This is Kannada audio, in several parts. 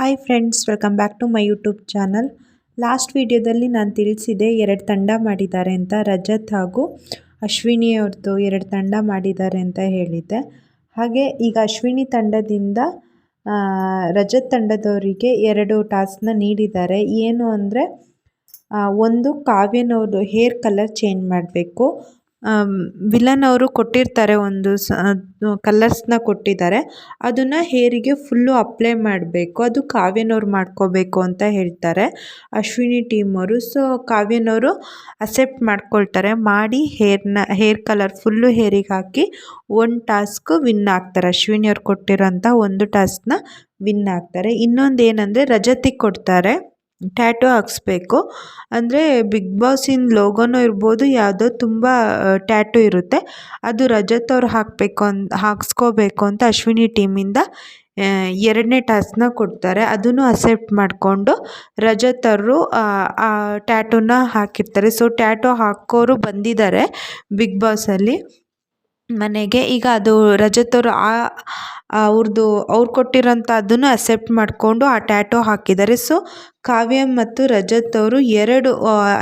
Hi friends welcome back to my YouTube channel last ವಿಡಿಯೋದಲ್ಲಿ ನಾನು ತಿಳಿಸಿದೆ ಎರಡು ತಂಡ ಮಾಡಿದ್ದಾರೆ ಅಂತ ರಜತ್ ಹಾಗೂ ಅಶ್ವಿನಿ ಅವ್ರದ್ದು ಎರಡು ತಂಡ ಮಾಡಿದ್ದಾರೆ ಅಂತ ಹೇಳಿದ್ದೆ. ಹಾಗೆ ಈಗ ಅಶ್ವಿನಿ ತಂಡದಿಂದ ರಜತ್ ತಂಡದವರಿಗೆ ಎರಡು ಟಾಸ್ಕ್ನ ನೀಡಿದ್ದಾರೆ. ಏನು ಅಂದರೆ ಒಂದು ಕಾವ್ಯನವ್ರದ್ದು ಹೇರ್ ಕಲರ್ ಚೇಂಜ್ ಮಾಡಬೇಕು. ವಿಲನ್ ಅವರು ಕೊಟ್ಟಿರ್ತಾರೆ ಒಂದು ಸ ಕಲರ್ಸ್ನ ಕೊಟ್ಟಿದ್ದಾರೆ. ಅದನ್ನು ಹೇರಿಗೆ ಫುಲ್ಲು ಅಪ್ಲೈ ಮಾಡಬೇಕು, ಅದು ಕಾವ್ಯನವ್ರು ಮಾಡ್ಕೋಬೇಕು ಅಂತ ಹೇಳ್ತಾರೆ. ಅಶ್ವಿನಿ ಟೀಮ್ ಅವರು. ಸೊ ಕಾವ್ಯನವರು ಅಸೆಪ್ಟ್ ಮಾಡ್ಕೊಳ್ತಾರೆ. ಮಾಡಿ ಹೇರ್ನ ಹೇರ್ ಕಲರ್ ಫುಲ್ಲು ಹೇರಿಗೆ ಹಾಕಿ ಒಂದು ಟಾಸ್ಕ್ ವಿನ್ ಆಗ್ತಾರೆ. ಅಶ್ವಿನಿ ಅವ್ರು ಕೊಟ್ಟಿರೋಂಥ ಒಂದು ಟಾಸ್ಕ್ನ ವಿನ್ ಆಗ್ತಾರೆ. ಇನ್ನೊಂದು ಏನಂದರೆ ರಜತಿಗೆ ಕೊಡ್ತಾರೆ. ಟ್ಯಾಟೂ ಹಾಕ್ಸ್ಬೇಕು. ಅಂದರೆ ಬಿಗ್ ಬಾಸಿನ ಲೋಗೋನೂ ಇರ್ಬೋದು, ಯಾವುದೋ ತುಂಬ ಟ್ಯಾಟೂ ಇರುತ್ತೆ. ಅದು ರಜತ್ ಅವ್ರು ಹಾಕಬೇಕು ಅನ್, ಹಾಕ್ಸ್ಕೋಬೇಕು ಅಂತ ಅಶ್ವಿನಿ ಟೀಮಿಂದ ಎರಡನೇ ಟಾಸ್ಕ್ನ ಕೊಡ್ತಾರೆ. ಅದನ್ನು ಅಕ್ಸೆಪ್ಟ್ ಮಾಡಿಕೊಂಡು ರಜತ್ ಅವರು, ಆ ಟ್ಯಾಟೂನ ಹಾಕಿರ್ತಾರೆ. ಸೊ ಟ್ಯಾಟೂ ಹಾಕೋರು ಬಂದಿದ್ದಾರೆ ಬಿಗ್ ಬಾಸಲ್ಲಿ ಮನೆಗೆ. ಈಗ ಅದು ರಜತ್ ಅವರು ಆ ಅವ್ರದ್ದು ಅವ್ರು ಕೊಟ್ಟಿರೋಂಥ ಅದನ್ನು ಅಕ್ಸೆಪ್ಟ್ ಮಾಡಿಕೊಂಡು ಆ ಟ್ಯಾಟೋ ಹಾಕಿದ್ದಾರೆ. ಸೊ ಕಾವ್ಯ ಮತ್ತು ರಜತ್ ಅವರು ಎರಡು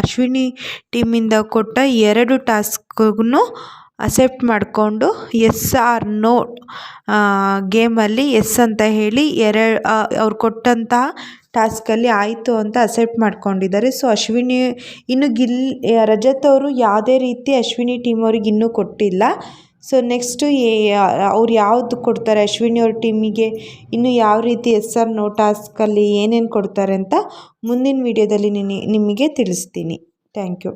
ಅಶ್ವಿನಿ ಟೀಮಿಂದ ಕೊಟ್ಟ ಎರಡು ಟಾಸ್ಕ್ಗೂ ಅಕ್ಸೆಪ್ಟ್ ಮಾಡಿಕೊಂಡು ಎಸ್ ಆರ್ ನೋ ಗೇಮಲ್ಲಿ ಎಸ್ ಅಂತ ಹೇಳಿ ಎರಡು ಅವ್ರು ಕೊಟ್ಟಂತಹ ಟಾಸ್ಕಲ್ಲಿ ಆಯಿತು ಅಂತ ಅಕ್ಸೆಪ್ಟ್ ಮಾಡ್ಕೊಂಡಿದ್ದಾರೆ. ಸೊ ಅಶ್ವಿನಿ ಇನ್ನು ಗಿಲ್, ರಜತ್ ಅವರು ಯಾವುದೇ ರೀತಿ ಅಶ್ವಿನಿ ಟೀಮ್ ಅವ್ರಿಗೆ ಇನ್ನೂ ಕೊಟ್ಟಿಲ್ಲ. ಸೊ ನೆಕ್ಸ್ಟು ಅವ್ರು ಯಾವುದು ಕೊಡ್ತಾರೆ? ಅಶ್ವಿನಿ ಅವ್ರ ಟೀಮಿಗೆ ಇನ್ನು ಯಾವ ರೀತಿ ಎಸ್ ಆರ್ ನೋ ಟಾಸ್ಕಲ್ಲಿ ಏನೇನು ಕೊಡ್ತಾರೆ ಅಂತ ಮುಂದಿನ ವೀಡಿಯೋದಲ್ಲಿ ನಿಮಗೆ ತಿಳಿಸ್ತೀನಿ. Thank you